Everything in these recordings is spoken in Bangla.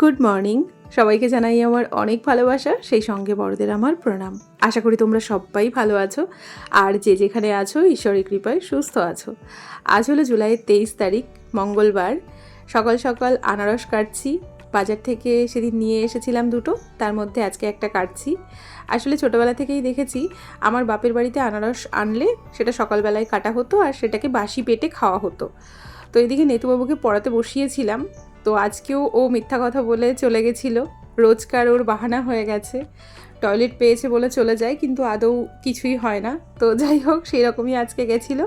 গুড মর্নিং সবাইকে জানাই আমার অনেক ভালোবাসা, সেই সঙ্গে বড়দের আমার প্রণাম। আশা করি তোমরা সবাই ভালো আছো, আর যে যেখানে আছো, ঈশ্বরের কৃপায় সুস্থ আছো। আজ হলো জুলাইয়ের তেইশ তারিখ, মঙ্গলবার। সকাল সকাল আনারস কাটছি, বাজার থেকে সেদিন নিয়ে এসেছিলাম দুটো, তার মধ্যে আজকে একটা কাটছি। আসলে ছোটোবেলা থেকেই দেখেছি, আমার বাপের বাড়িতে আনারস আনলে সেটা সকালবেলায় কাটা হতো আর সেটাকে বাসি পেটে খাওয়া হতো। তো এদিকে নেতুবাবুকে পড়াতে বসিয়েছিলাম তো আজকেও ও মিথ্যা কথা বলে চলে গেছিল। রোজকার ওর বাহানা হয়ে গেছে। টয়লেট পেয়েছে বলে চলে যায়, কিন্তু আদৌ কিছুই হয় না। তো যাই হোক সেই রকমই আজকে গেছিল।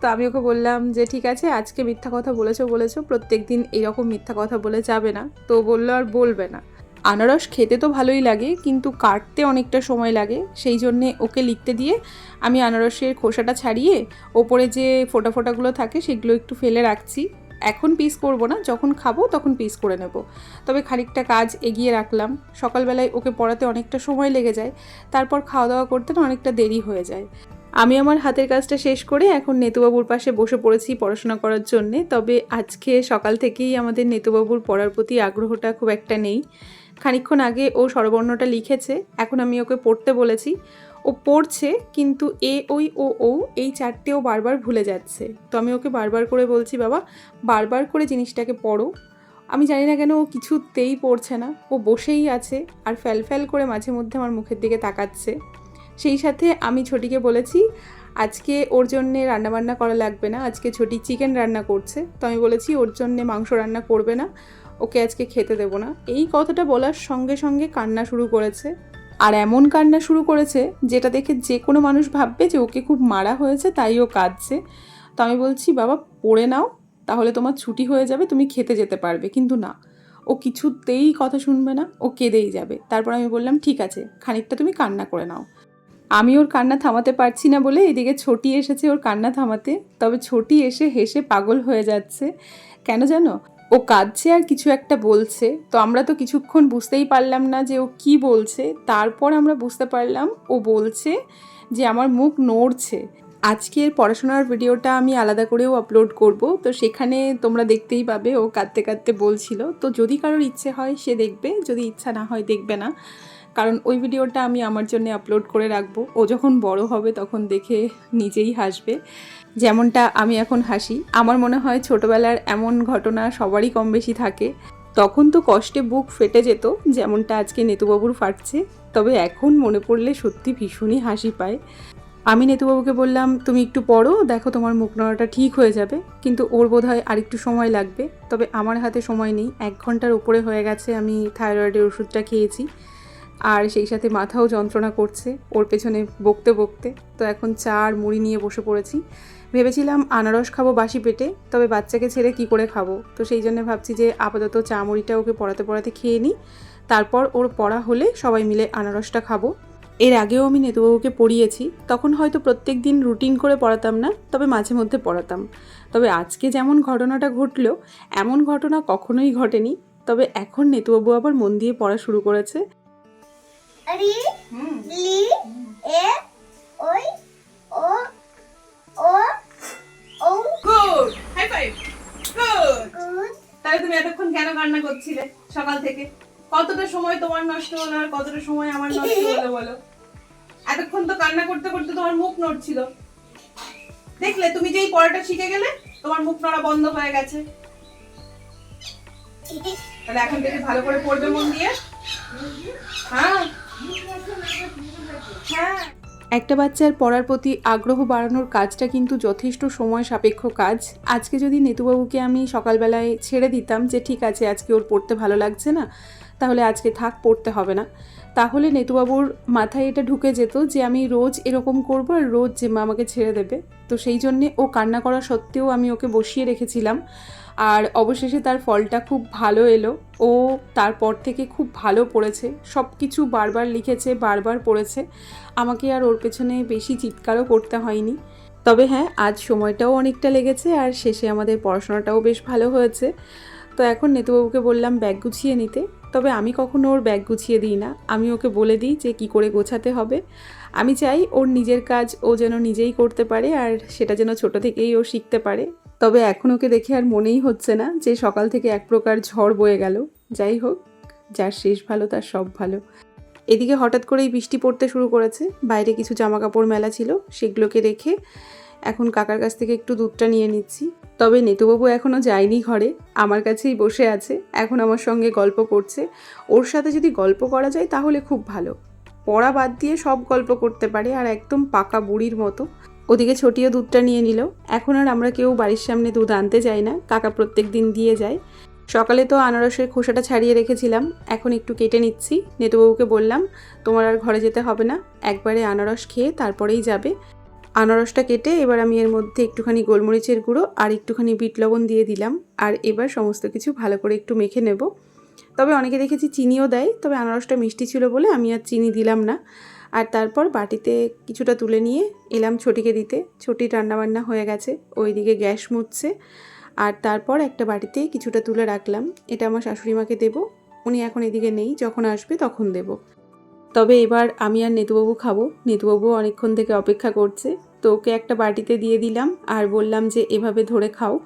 তো আমি ওকে বললাম যে, ঠিক আছে, আজকে মিথ্যা কথা বলেছ বলেছ, প্রত্যেক দিন এরকম মিথ্যা কথা বলে যাবে না। তো বলল, আর বলবে না। আনারস খেতে তো ভালোই লাগে, কিন্তু কাটতে অনেকটা সময় লাগে। সেই জন্যে ওকে লিখতে দিয়ে আমি আনারসের খোসাটা ছাড়িয়ে ওপরে যে ফোটা ফোটাগুলো থাকে, সেগুলো একটু ফেলে রাখছি। এখন পিস করব না, যখন খাব তখন পিস করে নেব। তবে খানিকটা কাজ এগিয়ে রাখলাম। সকালবেলায় ওকে পড়াতে অনেকটা সময় লেগে যায়, তারপর খাওয়া দাওয়া করতে না অনেকটা দেরি হয়ে যায়। আমি আমার হাতের কাজটা শেষ করে এখন নেতুবাবুর পাশে বসে পড়েছি পড়াশোনা করার জন্যে, তবে আজকে সকাল থেকেই আমাদের নেতুবাবুর পড়ার প্রতি আগ্রহটা খুব একটা নেই। খানিকক্ষণ আগে ও স্বরবর্ণটা লিখেছে, এখন আমি ওকে পড়তে বলেছি। ও পড়ছে, কিন্তু এ ওই ও ও এই চারটেও বারবার ভুলে যাচ্ছে। তো আমি ওকে বারবার করে বলছি, বাবা, বারবার করে জিনিসটাকে পড়ো। আমি জানি না কেন ও কিছুতেই পড়ছে না। ও বসেই আছে আর ফ্যাল ফ্যাল করে মাঝে মধ্যে আমার মুখের দিকে তাকাচ্ছে। সেই সাথে আমি ছোটিকে বলেছি, আজকে ওর জন্যে রান্নাবান্না করা লাগবে না। আজকে ছোটি চিকেন রান্না করছে। তো আমি বলেছি, ওর জন্যে মাংস রান্না করবে না। ওকে আজকে খেতে দেবো না। এই কথাটা বলার সঙ্গে সঙ্গে কান্না শুরু করেছে। আর এমন কান্না শুরু করেছে যেটা দেখে যে কোনো মানুষ ভাববে যে ওকে খুব মারা হয়েছে, তাই ও কাঁদছে। তো আমি বলছি, বাবা, পড়ে নাও, তাহলে তোমার ছুটি হয়ে যাবে, তুমি খেতে যেতে পারবে। কিন্তু না, ও কিছুতেই কথা শুনবে না, ও কেঁদেই যাবে। তারপর আমি বললাম, ঠিক আছে, খানিকটা তুমি কান্না করে নাও। আমি ওর কান্না থামাতে পারছি না বলে এদিকে ছোটি এসেছে ওর কান্না থামাতে। তবে ছোটি এসে হেসে পাগল হয়ে যাচ্ছে। কেন জানো? ও কাঁদছে আর কিছু একটা বলছে। তো আমরা তো কিছুক্ষণ বুঝতেই পারলাম না যে ও কি বলছে। তারপর আমরা বুঝতে পারলাম ও বলছে যে আমার মুখ নড়ছে। আজকের পড়াশোনার ভিডিওটা আমি আলাদা করেও আপলোড করব। তো সেখানে তোমরা দেখতেই পাবে, ও কাঁদতে কাঁদতে বলছিল। তো যদি কারোর ইচ্ছে হয়, সে দেখবে। যদি ইচ্ছা না হয়, দেখবে না। কারণ ওই ভিডিওটা আমি আমার জন্য আপলোড করে রাখব। ও যখন বড় হবে, তখন দেখে নিজেই হাসবে। যেমনটা আমি এখন হাসি। আমার মনে হয়, ছোটবেলার এমন ঘটনা সবারই কম বেশি থাকে। তখন তো কষ্টে বুক ফেটে যেত, যেমনটা আজকে নেতুবাবুর ফাটছে। তবে এখন মনে পড়লে সত্যি ভীষণই হাসি পায়। আমি নেতুবাবুকে বললাম, তুমি একটু পড়ো, দেখো তোমার মুখ নড়াটা ঠিক হয়ে যাবে। কিন্তু ওর বোধ হয় আরেকটু সময় লাগবে। তবে আমার হাতে সময় নেই। এক ঘণ্টার উপরে হয়ে গেছে, আমি থাইরয়েডের ওষুধটা খেয়েছি। আর সেই সাথে মাথাও যন্ত্রণা করছে, ওর পেছনে বকতে বকতে। তো এখন চা আর মুড়ি নিয়ে বসে পড়েছি। ভেবেছিলাম আনারস খাব বাসি পেটে, তবে বাচ্চাকে ছেড়ে কি করে খাব? তো সেই জন্য ভাবছি যে আপাতত চা মুড়িটা ওকে পড়াতে পড়াতে খেয়ে নিই। তারপর ওর পড়া হলে সবাই মিলে আনারসটা খাব। এর আগেও আমি নেতুবাবুকে পড়িয়েছি তখন হয়তো প্রত্যেক দিন রুটিন করে পড়াতাম না তবে মাঝে মধ্যে পড়াতাম। তবে আজকে যেমন ঘটনাটা ঘটলো এমন ঘটনা কখনোই ঘটেনি তবে এখন নেতুবাবু আবার মন দিয়ে পড়া শুরু করেছে। রি লি এ ওই ও ও ও। Good! High five good good. তাহলে তুমি এতক্ষণ কেন কান্না করছিলে সকাল থেকে? কতটা সময় তোমার নষ্ট হলো আর কতটা সময় আমার নষ্ট হলো বলো? এতক্ষণ তো কান্না করতে করতে তোমার মুখ নড়ছিল। দেখলে, তুমি যেই পড়াটা শিখে গেলে, তোমার মুখ নড়া বন্ধ হয়ে গেছে। তাহলে এখন থেকে ভালো করে পড়বে মন দিয়ে। হ্যাঁ। হ্যাঁ। একটা বাচ্চার পড়ার প্রতি আগ্রহ বাড়ানোর কাজটা কিন্তু যথেষ্ট সময় সাপেক্ষ কাজ। আজকে যদি নেতুবাবুকে আমি সকালবেলায় ছেড়ে দিতাম যে, ঠিক আছে, আজকে ওর পড়তে ভালো লাগছে না, তাহলে আজকে থাক, পড়তে হবে না। তাহলে নেতুবাবুর মাথায় এটা ঢুকে যেত যে আমি রোজ এরকম করব আর রোজ যে মা আমাকে ছেড়ে দেবে। তো সেই জন্যে ও কান্না করা সত্ত্বেও আমি ওকে বসিয়ে রেখেছিলাম। আর অবশেষে তার ফলটা খুব ভালো এলো। ও তারপর থেকে খুব ভালো পড়েছে। সব কিছু বারবার লিখেছে, বারবার পড়েছে। আমাকে আর ওর পেছনে বেশি চিৎকারও করতে হয়নি। তবে হ্যাঁ আজ সময়টাও অনেকটা লেগেছে আর শেষে আমাদের পড়াশোনাটাও বেশ ভালো হয়েছে। তো এখন নেতুবাবুকে বললাম ব্যাগ গুছিয়ে নিতে, তবে আমি কখনো ওর ব্যাগ গুছিয়ে দিই না। আমি ওকে বলে দিই যে কি করে গোছাতে হবে। আমি চাই ওর নিজের কাজ ও যেন নিজেই করতে পারে আর সেটা যেন ছোট থেকেই ও শিখতে পারে। তবে এখন ওকে দেখে আর মনেই হচ্ছে না যে সকাল থেকে এক প্রকার ঝড় বয়ে গেল। যাই হোক, যার শেষ ভালো তার সব ভালো। এদিকে হঠাৎ করেই বৃষ্টি পড়তে শুরু করেছে। বাইরে কিছু জামা কাপড় মেলা ছিল, সেগুলোকে রেখে এখন কাকার কাছ থেকে একটু দুধটা নিয়ে নিচ্ছি। তবে নেতুবাবু এখনও যায়নি ঘরে, আমার কাছেই বসে আছে, এখন আমার সঙ্গে গল্প করছে। ওর সাথে যদি গল্প করা যায় তাহলে খুব ভালো। পড়া বাদ দিয়ে সব গল্প করতে পারে, আর একদম পাকা বুড়ির মতো। ওদিকে ছোটিও দুধটা নিয়ে নিল। এখন আর আমরা কেউ বাড়ির সামনে দুধ আনতে যাই না, কাকা প্রত্যেক দিন দিয়ে যায়। সকালে তো আনারসের খোসাটা ছাড়িয়ে রেখেছিলাম, এখন একটু কেটে নিচ্ছি। নেতুবাবুকে বললাম, তোমার আর ঘরে যেতে হবে না, একবারে আনারস খেয়ে তারপরেই যাবে। আনারসটা কেটে এবার আমি এর মধ্যে একটুখানি গোলমরিচের গুঁড়ো আর একটুখানি বিট লবণ দিয়ে দিলাম। আর এবার সমস্ত কিছু ভালো করে একটু মেখে নেব। তবে অনেকে দেখেছি চিনিও দেয়, তবে আনারসটা মিষ্টি ছিল বলে আমি আর চিনি দিলাম না। আর তারপর বাটিতে কিছুটা তুলে নিয়ে এলাম ছটিকে দিতে। ছটির রান্নাবান্না হয়ে গেছে, ওইদিকে গ্যাস মুছছে। আর তারপর একটা বাটিতে কিছুটা তুলে রাখলাম। এটা আমার শাশুড়ি মাকে দেবো, উনি এখন এদিকে নেই, যখন আসবে তখন দেব। তবে এবার আমি আর নেতুবাবু খাব। নেতুবাবু অনেকক্ষণ থেকে অপেক্ষা করছে। তো ওকে একটা বাটিতে দিয়ে দিলাম আর বললাম যে, এভাবে ধরে খাও।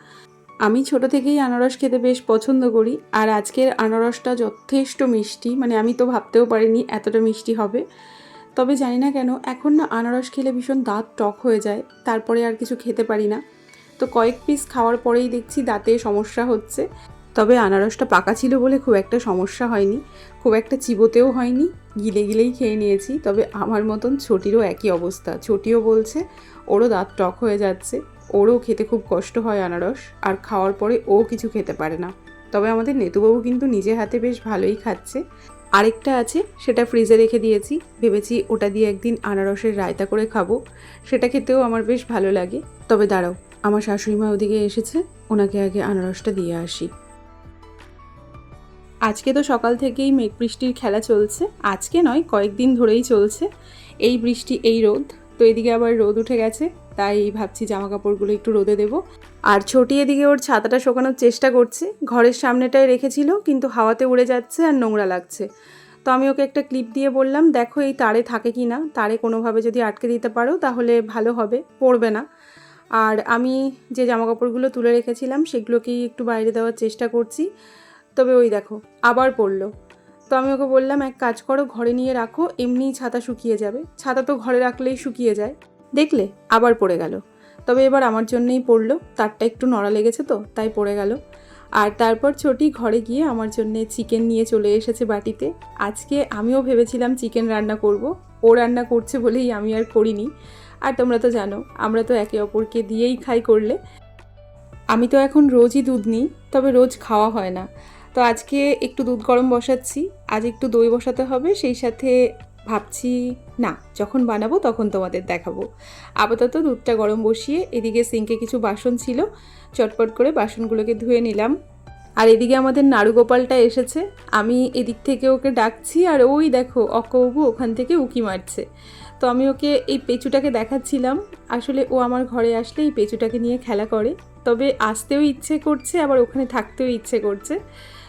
আমি ছোট থেকেই আনারস খেতে বেশ পছন্দ করি। আর আজকের আনারসটা যথেষ্ট মিষ্টি। মানে আমি তো ভাবতেও পারিনি এতটা মিষ্টি হবে। তবে জানি না কেন, এখন না আনারস খেলে ভীষণ দাঁত টক হয়ে যায়। তারপরে আর কিছু খেতে পারি না। তো কয়েক পিস খাওয়ার পরেই দেখছি দাঁতে সমস্যা হচ্ছে। তবে আনারসটা পাকা ছিল বলে খুব একটা সমস্যা হয়নি, খুব একটা চিবোতেও হয়নি, গিলে গিলেই খেয়ে নিয়েছি, তবে আমার মতন ছোটিরও একই অবস্থা, ছোটিও বলছে ওরও দাঁত টক হয়ে যাচ্ছে, ওরও খেতে খুব কষ্ট হয় আনারস, আর খাওয়ার পরে ও কিছু খেতে পারে না। তবে আমাদের নেতুবাবু কিন্তু নিজে হাতে বেশ ভালোই খাচ্ছে। আরেকটা আছে, সেটা ফ্রিজে রেখে দিয়েছি, ভেবেছি ওটা দিয়ে একদিন আনারসের রায়তা করে খাব, সেটা খেতেও আমার বেশ ভালো লাগে। তবে দাঁড়াও, আমার শাশুড়ি মা ওদিকে এসেছে, ওনাকে আগে আনারসটা দিয়ে আসি। আজকে তো সকাল থেকেই মেঘ বৃষ্টির খেলা চলছে। আজকে নয়, কয়েকদিন ধরেই চলছে। এই বৃষ্টি, এই রোদ, তো এদিকে আবার রোদ উঠে গেছে, তাই ভাবছি জামা কাপড়গুলো একটু রোদে দেবো। আর ছোটি এদিকে ওর ছাতাটা শোকানোর চেষ্টা করছে, ঘরের সামনেটায় রেখেছিল, কিন্তু হাওয়াতে উড়ে যাচ্ছে আর নোংরা লাগছে। তো আমি ওকে একটা ক্লিপ দিয়ে বললাম, দেখো এই তারে থাকে কি না, তারে কোনোভাবে যদি আটকে দিতে পারো, তাহলে ভালো হবে, পড়বে না। আর আমি যে জামা কাপড়গুলো তুলে রেখেছিলাম, সেগুলোকেই একটু বাইরে দেওয়ার চেষ্টা করছি। তবে ওই দেখো, আবার পড়ল। তো আমি ওকে বললাম, এক কাজ করো, ঘরে নিয়ে রাখো, এমনিই ছাতা শুকিয়ে যাবে। ছাতা তো ঘরে রাখলেই শুকিয়ে যায়। দেখলে, আবার পড়ে গেল। তবে এবার আমার জন্যই পড়ল, তারটা একটু নড়া লেগেছে তো, তাই পড়ে গেল। আর তারপর ছোটি ঘরে গিয়ে আমার জন্য চিকেন নিয়ে চলে এসেছে বাটিতে। আজকে আমিও ভেবেছিলাম চিকেন রান্না করব। ও রান্না করছে বলেই আমি আর করিনি। আর তোমরা তো জানো, আমরা তো একে অপরকে দিয়েই খাই করলে। আমি তো এখন রোজই দুধ নিই, তবে রোজ খাওয়া হয় না। তো আজকে একটু দুধ গরম বসাচ্ছি। আজ একটু দই বসাতে হবে, সেই সাথে ভাবছি, না, যখন বানাবো তখন তোমাদের দেখাবো। আপাতত দুধটা গরম বসিয়ে এদিকে সিঙ্কে কিছু বাসন ছিল, চটপট করে বাসনগুলোকে ধুয়ে নিলাম। আর এদিকে আমাদের নাড়ুগোপালটা এসেছে। আমি এদিক থেকে ওকে ডাকছি আর ওই দেখো অকবু ওখান থেকে উকি মারছে। তো আমি ওকে এই পেঁচুটাকে দেখাচ্ছিলাম। আসলে ও আমার ঘরে আসলে এই পেঁচুটাকে নিয়ে খেলা করে। তবে আসতেও ইচ্ছে করছে, আবার ওখানে থাকতেও ইচ্ছে করছে।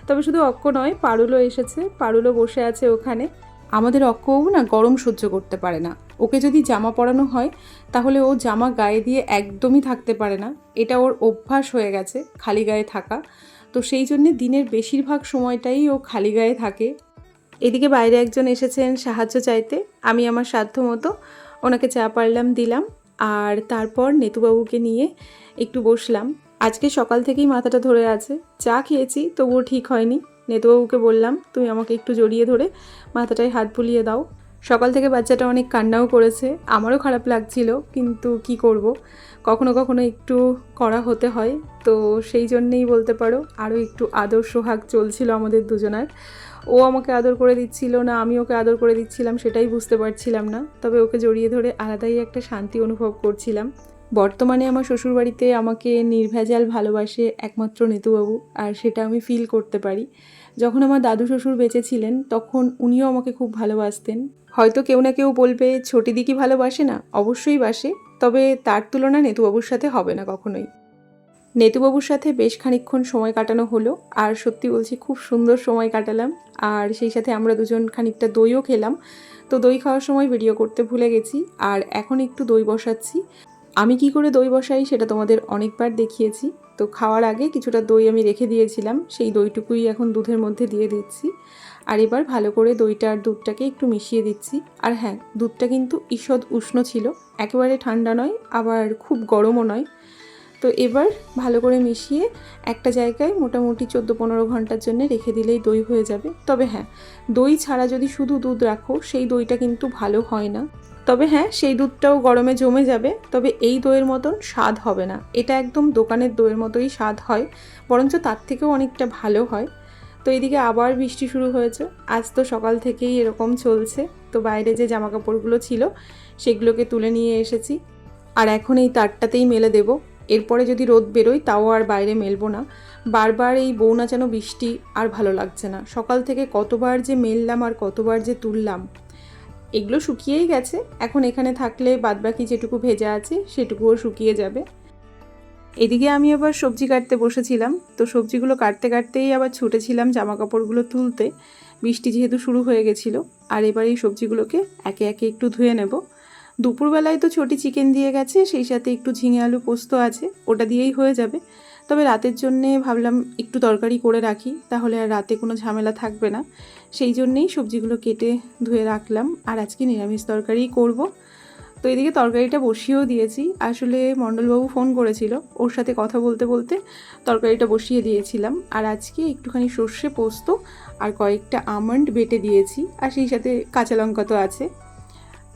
তবে শুধু অক্ক নয়, পারুলও এসেছে, পারুলও বসে আছে ওখানে। আমাদের অক্কবাবু না গরম সহ্য করতে পারে না। ওকে যদি জামা পরানো হয়, তাহলে ও জামা গায়ে দিয়ে একদমই থাকতে পারে না। এটা ওর অভ্যাস হয়ে গেছে, খালি গায়ে থাকা। তো সেই জন্যে দিনের বেশিরভাগ সময়টাই ও খালি গায়ে থাকে। এদিকে বাইরে একজন এসেছেন সাহায্য চাইতে। আমি আমার সাধ্য মতো ওনাকে চা পারলাম, দিলাম। আর তারপর নেতুবাবুকে নিয়ে একটু বসলাম। আজকে সকাল থেকেই মাথাটা ধরে আছে। চা খেয়েছি, তবুও ঠিক হয়নি। নেতুবাবুকে বললাম, তুমি আমাকে একটু জড়িয়ে ধরে মাথাটায় হাত বুলিয়ে দাও। সকাল থেকে বাচ্চাটা অনেক কান্নাও করেছে। আমারও খারাপ লাগছিল, কিন্তু কি করব? কখনো কখনো একটু করা হতে হয়, তো সেই জন্যেই বলতে পারো, আরও একটু আদর সোহাগ চলছিল আমাদের দুজনার। ও আমাকে আদর করে দিচ্ছিল না, আমি ওকে আদর করে দিচ্ছিলাম, সেটাই বুঝতে পারছিলাম না। তবে ওকে জড়িয়ে ধরে আলাদাই একটা শান্তি অনুভব করছিলাম। বর্তমানে আমার শ্বশুরবাড়িতে আমাকে নির্ভেজাল ভালোবাসে একমাত্র নেতুবাবু, আর সেটা আমি ফিল করতে পারি। যখন আমার দাদু শ্বশুর বেঁচে ছিলেন তখন উনিও আমাকে খুব ভালোবাসতেন। হয়তো কেউ না কেউ বলবে, ছোটি দিকি ভালোবাসে না? অবশ্যই বাসে, তবে তার তুলনা নেতুবাবুর সাথে হবে না কখনোই। নেতুবাবুর সাথে বেশ খানিকক্ষণ সময় কাটানো হলো, আর সত্যি বলছি খুব সুন্দর সময় কাটালাম। আর সেই সাথে আমরা দুজন খানিকটা দইও খেলাম। তো দই খাওয়ার সময় ভিডিও করতে ভুলে গেছি, আর এখন একটু দই বসাচ্ছি। আমি কি করে দই বসাই সেটা তোমাদের অনেকবার দেখিয়েছি। তো খাওয়ার আগে কিছুটা দই আমি রেখে দিয়েছিলাম, সেই দইটুকুই এখন দুধের মধ্যে দিয়ে দিচ্ছি। আর এবার ভালো করে দইটা আর দুধটাকে একটু মিশিয়ে দিচ্ছি। আর হ্যাঁ দুধটা কিন্তু ঈষৎ উষ্ণ ছিল, একেবারে ঠান্ডা নয়, আবার খুব গরমও নয়। তো এবার ভালো করে মিশিয়ে একটা জায়গায় মোটামুটি চোদ্দ পনেরো ঘণ্টার জন্য রেখে দিলেই দই হয়ে যাবে। তবে হ্যাঁ দই ছাড়া যদি শুধু দুধ রাখো, সেই দইটা কিন্তু ভালো হয় না। তবে হ্যাঁ সেই দুধটাও গরমে জমে যাবে। তবে এই দইয়ের মতন স্বাদ হবে না। এটা একদম দোকানের দইয়ের মতোই স্বাদ হয়, বরঞ্চ তার থেকেও অনেকটা ভালো হয়। তো এদিকে আবার বৃষ্টি শুরু হয়েছে। আজ তো সকাল থেকেই এরকম চলছে। তো বাইরে যে জামা কাপড়গুলো ছিল, সেগুলোকে তুলে নিয়ে এসেছি। আর এখন এই তারটাতেই মেলে দেব। এরপরে যদি রোদ বেরোয়, তাও আর বাইরে মেলবো না। বারবার এই বউ নাচানো বৃষ্টি আর ভালো লাগছে না। সকাল থেকে কতবার যে মেললাম আর কতবার যে তুললাম এগুলো শুকিয়েই গেছে। এখন এখানে থাকলে বাদবাকি যেটুকু ভেজা আছে, সেটুকুও শুকিয়ে যাবে। এদিকে আমি আবার সবজি কাটতে বসেছিলাম। তো সবজিগুলো কাটতে কাটতেই আবার ছুটেছিলাম জামা কাপড়গুলো তুলতে। বৃষ্টি যেহেতু শুরু হয়ে গেছিল, আর এবার এই সবজিগুলোকে একে একে একটু ধুয়ে নেব। দুপুরবেলায় তো ছোটি চিকেন দিয়ে গেছে, সেই সাথে একটু ঝিঙে আলু পোস্ত আছে, ওটা দিয়েই হয়ে যাবে। তবে রাতের জন্যে ভাবলাম একটু তরকারি করে রাখি, তাহলে আর রাতে কোনো ঝামেলা থাকবে না। সেই জন্যেই সবজিগুলো কেটে ধুয়ে রাখলাম। আর আজকে নিরামিষ তরকারিই করব। তো এদিকে তরকারিটা বসিয়েও দিয়েছি। আসলে মণ্ডলবাবু ফোন করেছিল ওর সাথে কথা বলতে বলতে তরকারিটা বসিয়ে দিয়েছিলাম। আর আজকে একটুখানি সর্ষে পোস্ত আর কয়েকটা আমন্ড বেটে দিয়েছি। আর সেই সাথে কাঁচা লঙ্কা তো আছে।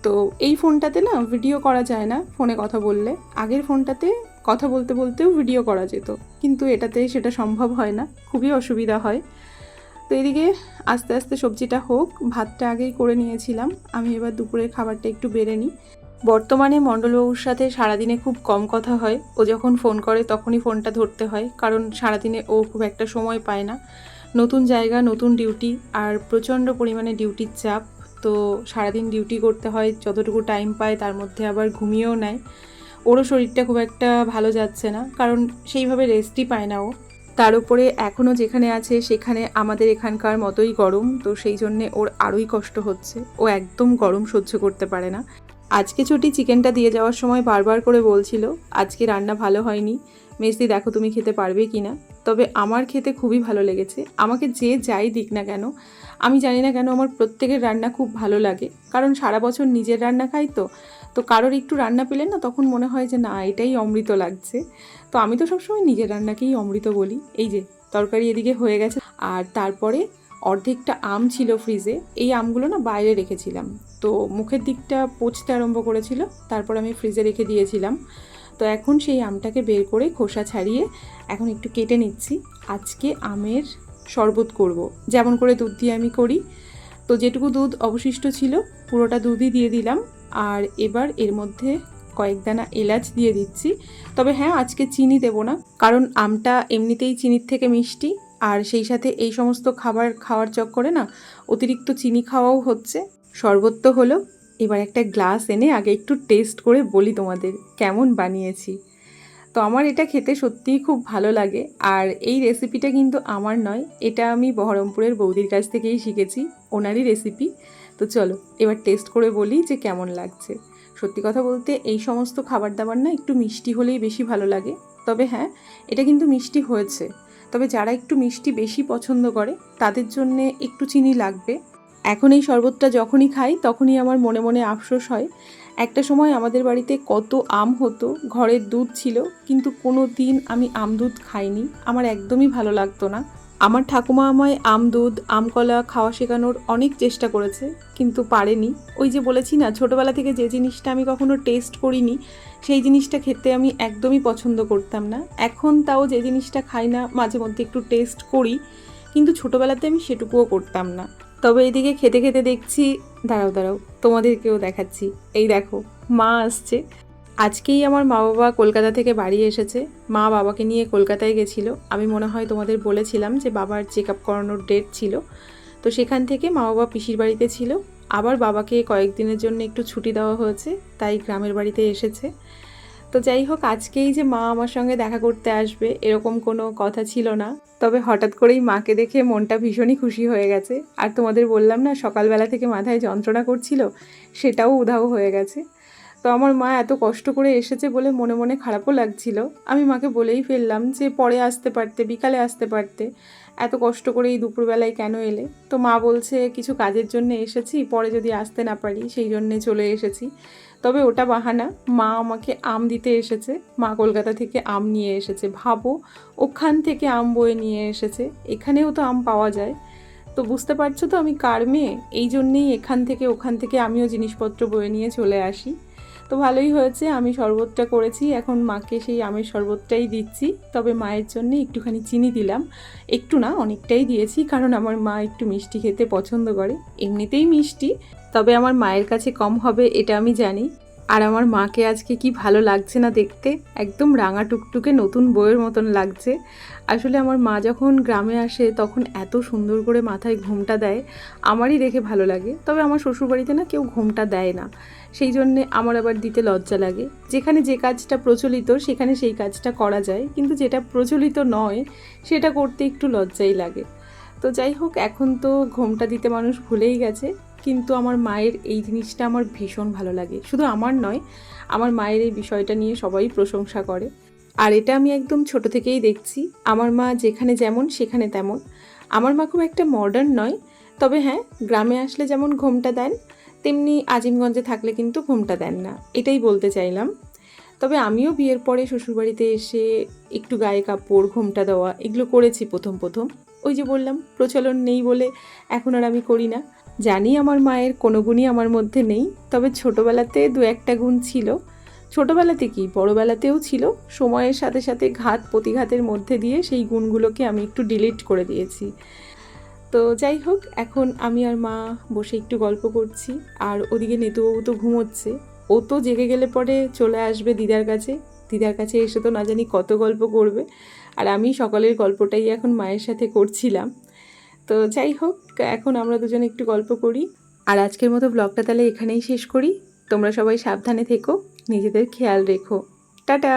তো এই ফোনটাতে না ভিডিও করা যায় না ফোনে কথা বললে। আগের ফোনটাতে কথা বলতে বলতেও ভিডিও করা যেত। কিন্তু এটাতে সেটা সম্ভব হয় না। খুবই অসুবিধা হয়। তো এদিকে আস্তে আস্তে সবজিটা হোক, ভাতটা আগেই করে নিয়েছিলাম। আমি এবার দুপুরের খাবারটা একটু বেড়ে নিই। বর্তমানে মণ্ডলবাবুর সাথে সারাদিনে খুব কম কথা হয়। ও যখন ফোন করে তখনই ফোনটা ধরতে হয়, কারণ সারাদিনে ও খুব একটা সময় পায় না। নতুন জায়গা, নতুন ডিউটি আর প্রচণ্ড পরিমাণে ডিউটির চাপ। তো সারাদিন ডিউটি করতে হয়, যতটুকু টাইম পায় তার মধ্যে আবার ঘুমিয়েও নেয়। ওরও শরীরটা খুব একটা ভালো যাচ্ছে না, কারণ সেইভাবে রেস্টই পায় না ও। তার উপরে এখনও যেখানে আছে সেখানে আমাদের এখানকার মতোই গরম, তো সেই জন্যে ওর আরোই কষ্ট হচ্ছে। ও একদম গরম সহ্য করতে পারে না। আজকে ছুটি চিকেনটা দিয়ে যাওয়ার সময় বারবার করে বলছিল, আজকে রান্না ভালো হয়নি। মেজদি দেখো তুমি খেতে পারবে কি না তবে আমার খেতে খুবই ভালো লেগেছে। আমাকে যে যাই দিক না কেন, আমি জানি না কেন আমার প্রত্যেকের রান্না খুব ভালো লাগে। কারণ সারা বছর নিজের রান্না খাই তো। তো কারোর একটু রান্না পেলে না তখন মনে হয় যে না, এটাই অমৃত লাগছে। তো আমি তো সবসময় নিজের রান্নাকেই অমৃত বলি। এই যে, তরকারি এদিকে হয়ে গেছে। আর তারপরে অর্ধেকটা আম ছিল ফ্রিজে এই আমগুলো না বাইরে রেখেছিলাম। তো মুখের দিকটা পচতে আরম্ভ করেছিল। তারপর আমি ফ্রিজে রেখে দিয়েছিলাম। তো এখন সেই আমটাকে বের করে খোসা ছাড়িয়ে এখন একটু কেটে নিচ্ছি। আজকে আমের শরবত করব। যেমন করে দুধ দিয়ে আমি করি। তো যেটুকু দুধ অবশিষ্ট ছিল, পুরোটা দুধই দিয়ে দিলাম। আর এবার এর মধ্যে কয়েক দানা এলাচ দিয়ে দিচ্ছি। তবে হ্যাঁ আজকে চিনি দেব না, কারণ আমটা এমনিতেই চিনির থেকে মিষ্টি, আর সেই সাথে এই সমস্ত খাবার খাওয়ার চক্করে না অতিরিক্ত চিনি খাওয়াও হচ্ছে। শরবত তো হলো। এবার একটা গ্লাস এনে আগে একটু টেস্ট করে বলি তোমাদের, কেমন বানিয়েছি। তো আমার এটা খেতে সত্যিই খুব ভালো লাগে, আর এই রেসিপিটা কিন্তু আমার নয়, এটা আমি বহরমপুরের বৌদির কাছ থেকেই শিখেছি, ওনারই রেসিপি তো চলো, এবার টেস্ট করে বলি যে কেমন লাগছে। সত্যি কথা বলতে এই সমস্ত খাবার দাবার না একটু মিষ্টি হলেই বেশি ভালো লাগে। তবে হ্যাঁ এটা কিন্তু মিষ্টি হয়েছে। তবে যারা একটু মিষ্টি বেশি পছন্দ করে, তাদের জন্যে একটু চিনি লাগবে। এখন এই শরবতটা যখনই খাই, তখনই আমার মনে মনে আফসোস হয়। একটা সময় আমাদের বাড়িতে কত আম হতো, ঘরের দুধ ছিল, কিন্তু কোনো দিন আমি আম দুধ খাইনি। আমার একদমই ভালো লাগতো না। আমার ঠাকুমা আমায় আম দুধ, আম কলা খাওয়া শেখানোর অনেক চেষ্টা করেছে, কিন্তু পারেনি। ওই যে বলেছি না, ছোটোবেলা থেকে যে জিনিসটা আমি কখনো টেস্ট করিনি, সেই জিনিসটা খেতে আমি একদমই পছন্দ করতাম না। এখন তাও যে জিনিসটা খাই না, মাঝে মধ্যে একটু টেস্ট করি, কিন্তু ছোটোবেলাতে আমি সেটুকুও করতাম না। তবে এদিকে খেতে খেতে দেখছি, দাঁড়াও দাঁড়াও, তোমাদেরকেও দেখাচ্ছি। এই দেখো, মা আসছে। আজকেই আমার মা বাবা কলকাতা থেকে বাড়ি এসেছে। মা বাবাকে নিয়ে কলকাতায় গেছিল। আমি মনে হয় তোমাদের বলেছিলাম যে বাবার চেক আপ করানোর ডেট ছিল। তো সেখান থেকে মা বাবা পিসির বাড়িতে ছিল। আবার বাবাকে কয়েকদিনের জন্য একটু ছুটি দেওয়া হয়েছে, তাই গ্রামের বাড়িতে এসেছে। তো যাই হোক, আজকেই যে মা আমার সঙ্গে দেখা করতে আসবে এরকম কোনো কথা ছিল না। তবে হঠাৎ করেই মাকে দেখে মনটা ভীষণই খুশি হয়ে গেছে। আর তোমাদের বললাম না, সকালবেলা থেকে মাথায় যন্ত্রণা করছিল, সেটাও উধাও হয়ে গেছে। তো আমার মা এত কষ্ট করে এসেছে বলে মনে মনে খারাপও লাগছিল। আমি মাকে বলেই ফেললাম যে পরে আসতে পারতে, বিকালে আসতে পারতে। এত কষ্ট করে এই দুপুরবেলায় কেন এলে? তো মা বলছে, কিছু কাজের জন্য এসেছি, পরে যদি আসতে না পারি, সেই জন্যে চলে এসেছি। তবে ওটা বাহানা, মা আমাকে আম দিতে এসেছে। মা কলকাতা থেকে আম নিয়ে এসেছে। ভাবো, ওখান থেকে আম বয়ে নিয়ে এসেছে। এখানেও তো আম পাওয়া যায়। তো বুঝতে পারছ তো আমি কার মেয়ে? এই জন্যেই এখান থেকে, ওখান থেকে আমিও জিনিসপত্র বয়ে নিয়ে চলে আসি। তো ভালোই হয়েছে, আমি শরবতটা করেছি। এখন মাকে সেই আমের শরবতটাই দিচ্ছি। তবে মায়ের জন্য একটুখানি চিনি দিলাম। একটু না, অনেকটাই দিয়েছি, কারণ আমার মা একটু মিষ্টি খেতে পছন্দ করে। এমনিতেই মিষ্টি, তবে আমার মায়ের কাছে কম হবে, এটা আমি জানি। আর আমার মাকে আজকে কি ভালো লাগছে না দেখতে? একদম রাঙা টুকটুকে নতুন বইয়ের মতন লাগছে। আসলে আমার মা যখন গ্রামে আসে, তখন এত সুন্দর করে মাথায় ঘুমটা দেয়, আমারই দেখে ভালো লাগে। তবে আমার শ্বশুরবাড়িতে না কেউ ঘুমটা দেয় না। সেই জন্যে আমার আবার দিতে লজ্জা লাগে। যেখানে যে কাজটা প্রচলিত, সেখানে সেই কাজটা করা যায়। কিন্তু যেটা প্রচলিত নয়, সেটা করতে একটু লজ্জাই লাগে। তো যাই হোক, এখন তো ঘোমটা দিতে মানুষ ভুলেই গেছে। কিন্তু আমার মায়ের এই জিনিসটা আমার ভীষণ ভালো লাগে। শুধু আমার নয়, আমার মায়ের এই বিষয়টা নিয়ে সবাই প্রশংসা করে। আর এটা আমি একদম ছোট থেকেই দেখছি। আমার মা যেখানে যেমন, সেখানে তেমন। আমার মা খুব একটা মডার্ন নয়, তবে হ্যাঁ গ্রামে আসলে যেমন ঘোমটা দেন, তেমনি আজিমগঞ্জে থাকলে কিন্তু ঘোমটা দেন না। এটাই বলতে চাইলাম। তবে আমিও বিয়ের পরে শ্বশুরবাড়িতে এসে একটু গায়ে কাপড়, ঘোমটা দেওয়া, এগুলো করেছি প্রথম প্রথম। ওই যে বললাম, প্রচলন নেই বলে এখন আর আমি করি না। জানি আমার মায়ের কোনো গুণই আমার মধ্যে নেই, তবে ছোটোবেলাতে দু একটা গুণ ছিল। ছোটোবেলাতে কি? বড়োবেলাতেও ছিল। সময়ের সাথে সাথে ঘাত প্রতিঘাতের মধ্যে দিয়ে সেই গুণগুলোকে আমি একটু ডিলিট করে দিয়েছি। তো যাই হোক, এখন আমি আর মা বসে একটু গল্প করছি, আর ওদিকে নেতুবাবু তো ঘুমোচ্ছে। ও তো জেগে গেলে পরে চলে আসবে দিদার কাছে। দিদার কাছে এসে তো না জানি কত গল্প করবে। আর আমি সকালের গল্পটাই এখন মায়ের সাথে করছিলাম। তো যাই হোক, এখন আমরা দুজনে একটু গল্প করি। আর আজকের মতো ব্লগটা তাহলে এখানেই শেষ করি। তোমরা সবাই সাবধানে থেকো, নিজেদের খেয়াল রেখো। টাটা!